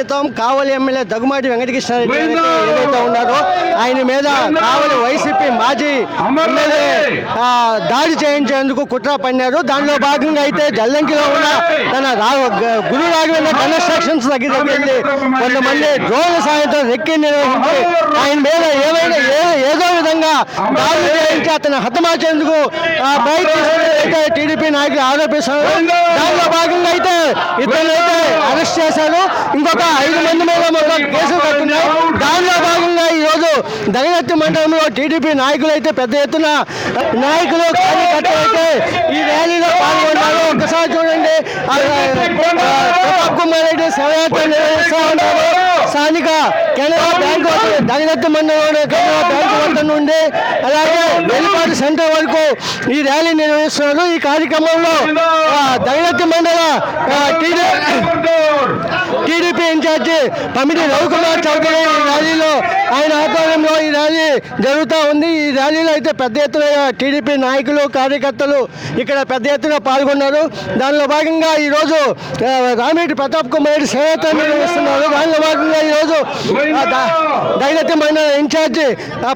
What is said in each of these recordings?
క్రితం కావలి ఎమ్మెల్యే దగ్గుమాటి వెంకటకృష్ణారెడ్డి ఏదైతే ఉన్నారో ఆయన మీద కావలి వైసీపీ మాజీ ఎమ్మెల్యే దాడి చేయించేందుకు కుట్ర పన్నారు దానిలో భాగంగా అయితే జల్లంకిలో ఉన్న తన గురు రాఘవేంద్ర కన్స్ట్రక్షన్స్ దగ్గరికి వెళ్ళి కొంతమంది డ్రోన్ సాయంతో రెక్కి నిర్వహించి ఆయన మీద ఏమైనా ఏదో విధంగా దాడులు చేయించి అతను హతమార్చేందుకు ప్రయత్నిస్తున్నట్లయితే టీడీపీ నాయకులు ఆరోపిస్తున్నారు. దానిలో భాగంగా అయితే ఇతను అయితే అరెస్ట్ చేశారు ఇంకొక ఐదు మంది మీద మొత్తం కేసులు కట్టున్నాయి దానిలో భాగంగా ఈరోజు రోజు మండలంలో టీడీపీ నాయకులు అయితే పెద్ద ఎత్తున నాయకులు కార్యకర్తలు అయితే ఈ ర్యాలీలో పాల్గొన్నారు ఒకసారి చూడండి ఆ, ఆ, ప్రతాప్ కుమార్ రెడ్డి శవయాత్ర నిర్వహిస్తూ ఉన్నారు స్థానిక కెనరా బ్యాంక్ వద్ద దగనెత్తి మండలంలో కెనరా బ్యాంక్ వద్ద నుండి అలాగే వెలుపాటి సెంటర్ వరకు ఈ ర్యాలీ నిర్వహిస్తున్నారు. ఈ కార్యక్రమంలో ఆ, దగనెత్తి మండల TD TDP incharge Pamidi Ravikumar Chowdary ర్యాలీలో ఆయన ఆధ్వర్యంలో ఈ ర్యాలీ జరుగుతూ ఉంది. ఈ ర్యాలీలో అయితే పెద్ద ఎత్తున టీడీపీ నాయకులు కార్యకర్తలు ఇక్కడ పెద్ద ఎత్తున పాల్గొన్నారు. దానిలో భాగంగా ఈరోజు రామిరెడ్డి ప్రతాప్ కుమార్ రెడ్డి సేవతో నిర్వహిస్తున్నారు దానిలో భాగంగా ఈరోజు ఆ, ద- దైనతి ఇన్ఛార్జి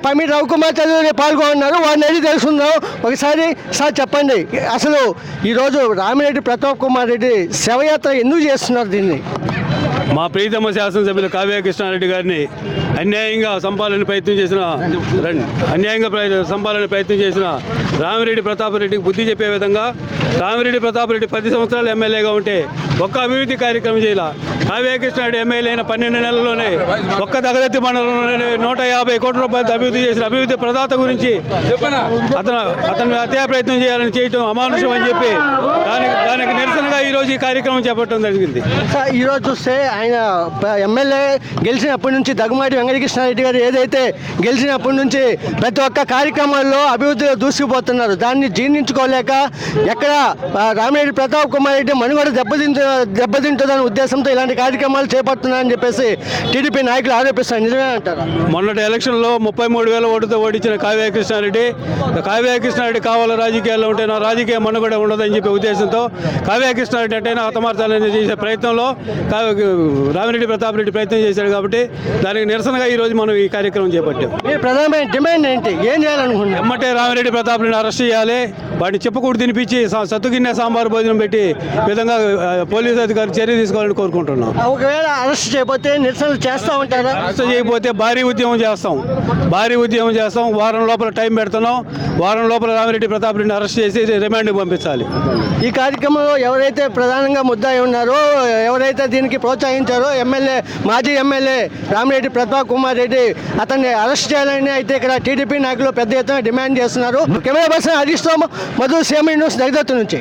పమిడి రవికుమార్ చౌదరి పాల్గొన్నారు. వారిని అడిగి తెలుసుకుందాం. ఒకసారి సార్ చెప్పండి. అసలు ఈరోజు రామిరెడ్డి ప్రతాప్ కుమార్ రెడ్డి శవయాత్ర ఎందుకు చేస్తున్నారు దీన్ని? మా ప్రీతమ శాసనసభ్యులు కావ్య కృష్ణారెడ్డి గారిని అన్యాయంగా సంపాలని ప్రయత్నం చేసిన రండి. అన్యాయంగా సంపాలని ప్రయత్నం చేసిన రామిరెడ్డి ప్రతాప్ రెడ్డికి బుద్ధి చెప్పే విధంగా రామిరెడ్డి ప్రతాప్ రెడ్డి పది సంవత్సరాలు ఎమ్మెల్యేగా ఉంటే ఒక్క అభివృద్ధి కార్యక్రమం చేయాల. కావ్య కృష్ణారెడ్డి ఎమ్మెల్యే అయిన పన్నెండు నెలల్లోనే ఒక్క దగదత్తి మండలంలోనే నూట యాభై కోట్ల రూపాయలు అభివృద్ధి చేసిన అభివృద్ధి ప్రదాత గురించి అతను అతను హత్యా ప్రయత్నం చేయాలని చేయటం అమానుషం అని చెప్పి దానికి దానికి నిరసనగా ఈరోజు ఈ కార్యక్రమం చేపట్టడం జరిగింది. ఈరోజు చూస్తే ఆయన ఆయన ఎమ్మెల్యే గెలిచినప్పటి నుంచి దగ్గుమాటి వెంకటకృష్ణారెడ్డి గారు ఏదైతే గెలిచినప్పటి నుంచి ప్రతి ఒక్క కార్యక్రమాల్లో అభివృద్ధిలో దూసుకుపోతున్నారు. దాన్ని జీర్ణించుకోలేక ఎక్కడ రామిరెడ్డి ప్రతాప్ కుమార్ రెడ్డి మనుగడ దెబ్బతింటు దెబ్బతింటుందనే ఉద్దేశంతో ఇలాంటి కార్యక్రమాలు చేపడుతున్నారని చెప్పేసి టీడీపీ నాయకులు ఆరోపిస్తారు నిజమే అంటారు? మొన్నటి ఎలక్షన్లో ముప్పై మూడు వేల ఓటుతో ఓడించిన కావ్య కృష్ణారెడ్డి కావ్య కృష్ణారెడ్డి కావాల రాజకీయాల్లో ఉంటే నా రాజకీయ మనుగడ ఉండదని చెప్పే ఉద్దేశంతో కావ్య కృష్ణారెడ్డి అంటే ఆత్మార్థాలని చేసే ప్రయత్నంలో రామిరెడ్డి ప్రతాప్ రెడ్డి ప్రయత్నం చేశాడు కాబట్టి దానికి నిరసనగా ఈ రోజు మనం ఈ కార్యక్రమం చేపట్టాం. ప్రధానమైన డిమాండ్ ఏంటి? ఏం చేయాలనుకుంటున్నారు? ఎమ్మటే రామిరెడ్డి ప్రతాప్ రెడ్డిని అరెస్ట్ చేయాలి. వాడిని చెప్పుకూడు తినిపించి సత్తుగిన్నె సాంబార్ భోజనం పెట్టి విధంగా పోలీసు అధికారులు చర్య తీసుకోవాలని కోరుకుంటున్నాం. ఒకవేళ అరెస్ట్ చేయకపోతే నిరసనలు చేస్తూ ఉంటారా? అరెస్ట్ చేయకపోతే భారీ ఉద్యమం చేస్తాం. భారీ ఉద్యమం చేస్తాం. వారం లోపల టైం పెడుతున్నాం. వారం లోపల రామిరెడ్డి ప్రతాప్ రెడ్డిని అరెస్ట్ చేసి రిమాండ్కి పంపించాలి. ఈ కార్యక్రమంలో ఎవరైతే ప్రధానంగా ముద్దాయి ఉన్నారో ఎవరైతే దీనికి ప్రోత్సహించారో ఎమ్మెల్యే మాజీ ఎమ్మెల్యే రామిరెడ్డి ప్రతాప్ కుమార్ రెడ్డి అతన్ని అరెస్ట్ చేయాలని అయితే ఇక్కడ టీడీపీ నాయకులు పెద్ద ఎత్తున డిమాండ్ చేస్తున్నారు. కెమెరా పర్సన్ హరీష్ రామ్ మధు సేమి న్యూస్ దగ్గర నుంచి.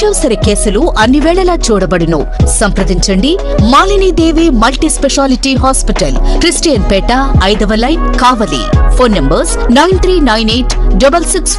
అత్యవసర కేసులు అన్ని వేళలా చూడబడును. సంప్రదించండి. Malinidevi multi speciality hospital Christian Peta ఐదవ line Kavali. Phone numbers nine three nine eight double six